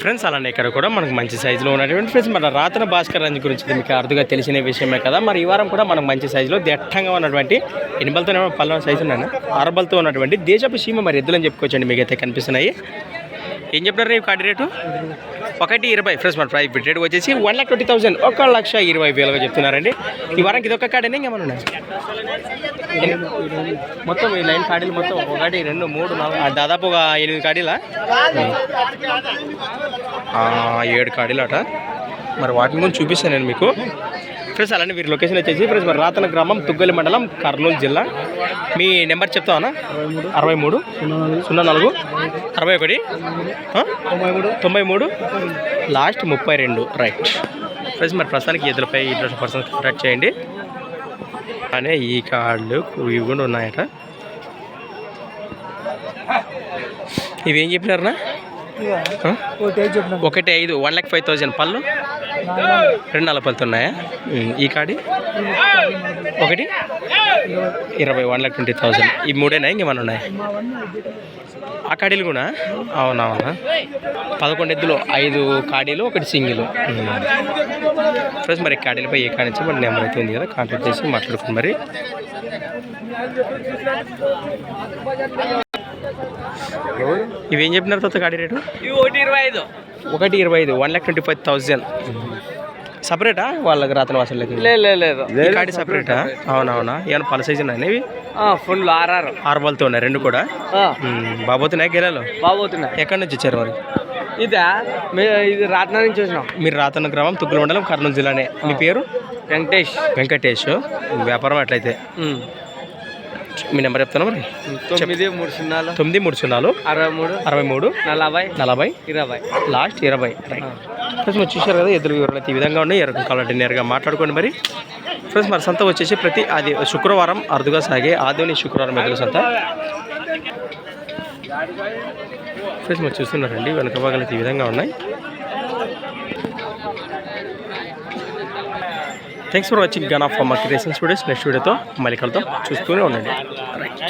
Friends అలానే ఇక్కడ కూడా మనకు మంచి సైజులో ఉన్నటువంటి ఫ్రెండ్స్ మన రాతన భాస్కర్ రంజు గురించి మీకు అరుదుగా తెలిసిన విషయమే కదా. మరి ఈ వారం కూడా మనకు మంచి సైజులో దట్టంగా ఉన్నటువంటి ఎనిమిదితో పల్లె సైజు ఉన్నాను ఆరుబలతో ఉన్నటువంటి దేశపు సీమ మరి ఎద్దులని చెప్పుకోవచ్చండి మీకు అయితే కనిపిస్తున్నాయి. ఏం చెప్పినారు రేపు కార్డు రేటు? ఒకటి ఇరవై. ఫ్రెష్ మన ప్రైస్ రేట్ వచ్చేసి వన్ లాక్ ట్వంటీ థౌసండ్. ఒక లక్ష ఇరవై వేలుగా చెప్తున్నారండి. ఈ వారానికి ఇది ఒక కార్డేనా ఇంకేమైనా ఉన్నాయి? మొత్తం ఈ లైన్ కాడీలు మొత్తం ఒకటి రెండు మూడు నాలుగు. దాదాపు ఒక ఎనిమిది కాడీలా? ఏడు కాడీలు అట మరి వాటిని ముందు చూపిస్తాను నేను మీకు. ఫ్రెండ్స్ అలానే వీరి లొకేషన్ వచ్చేసి ఫ్రెండ్స్ మరి రాతన గ్రామం తుగ్గలి మండలం కర్నూలు జిల్లా. మీ నెంబర్ చెప్తావా అరవై మూడు సున్నా నాలుగు అరవై ఒకటి తొంభై మూడు లాస్ట్ ముప్పై రెండు రైట్. ఫ్రెండ్స్ మరి ప్రస్తుతానికి ఇద్దరుపై ఇంట్రెస్ట్ పర్సన్ కాంటాక్ట్ చేయండి. అనే ఈ కార్డులు ఇవి కూడా ఉన్నాయట. ఇవేం చెప్పినారనా ఒకటి ఐదు వన్ ల్యాక్ ఫైవ్ థౌజండ్ పళ్ళు? రెండు నలభై పళ్ళతో ఉన్నాయా? ఈ కాడి? ఒకటి? ఇరవై వన్ ల్యాక్ ట్వంటీ థౌజండ్ ఈ మూడేనా? ఇంకేమన్నా ఉన్నాయి? ఆ కాడీలు కూడా? అవునవునా. పదకొండు ఎద్దులు ఐదు కాడీలు ఒకటి సింగిల్. ఫ్రెండ్స్ మరి కాడీలపై ఏ కాడి నుంచి మరి నెంబర్ అయితే ఉంది కదా కాంటాక్ట్ చేసి మాట్లాడుకుని మరి. ఇవేం చెప్పినారు తర్వాత కాడీ రేటు? ఒకటి ఇరవై ఐదు. ఒకటి ఇరవై ఐదు one lakh twenty five thousand సపరేటా వాళ్ళకి రాతల వాసలకి లేదు. కాడి సపరేటా అవునవునా? ఏమైనా పల సైజు ఉన్నాయి ఇవి? Full RR. ఆరు బాల్తో ఉన్నాయి రెండు కూడా? బాబోతున్నాయి గెలలో? బాగుతున్నాయి. ఎక్కడి నుంచి వచ్చారు మరి? ఇదా? ఇది రాత్న నుంచి వచ్చినాం. మీరు రాతన్న గ్రామం తుక్కుల మండలం కర్నూలు జిల్లానే. మీ పేరు? వెంకటేష్. వెంకటేష్. వ్యాపారం అట్లయితే. మీ నెంబర్ చెప్తాను మరి? తొమ్మిది మూడు సున్నాలు. తొమ్మిది మూడు సున్నాలు. అరవై మూడు. అరవై మూడు. నలభై. నలభై. ఇరవై. లాస్ట్ ఇరవై. రైట్ ఫ్రెండ్స్ మీరు చూశారు కదా ఎదురు వివరాలు అయితే ఈ విధంగా ఉన్నాయి. ఎరకు కావాలంటే నేరుగా మాట్లాడుకోండి మరి. ఫ్రెండ్స్ మరి సంత వచ్చేసి ప్రతి అది శుక్రవారం అరుదుగా సాగే ఆదివాని శుక్రవారం ఎదురు సంత. ఫ్రెండ్స్ మీరు చూస్తున్నారండి వెనక భాగాలు ఈ విధంగా ఉన్నాయి. థ్యాంక్స్ ఫర్ వాచింగ్ గన్ ఆఫ్ మా క్రియేషన్ స్టూడియోస్ నెక్స్ట్ వీడియోతో మళ్ళీ కలుద్దాం. చూస్తూనే ఉండండి. రైట్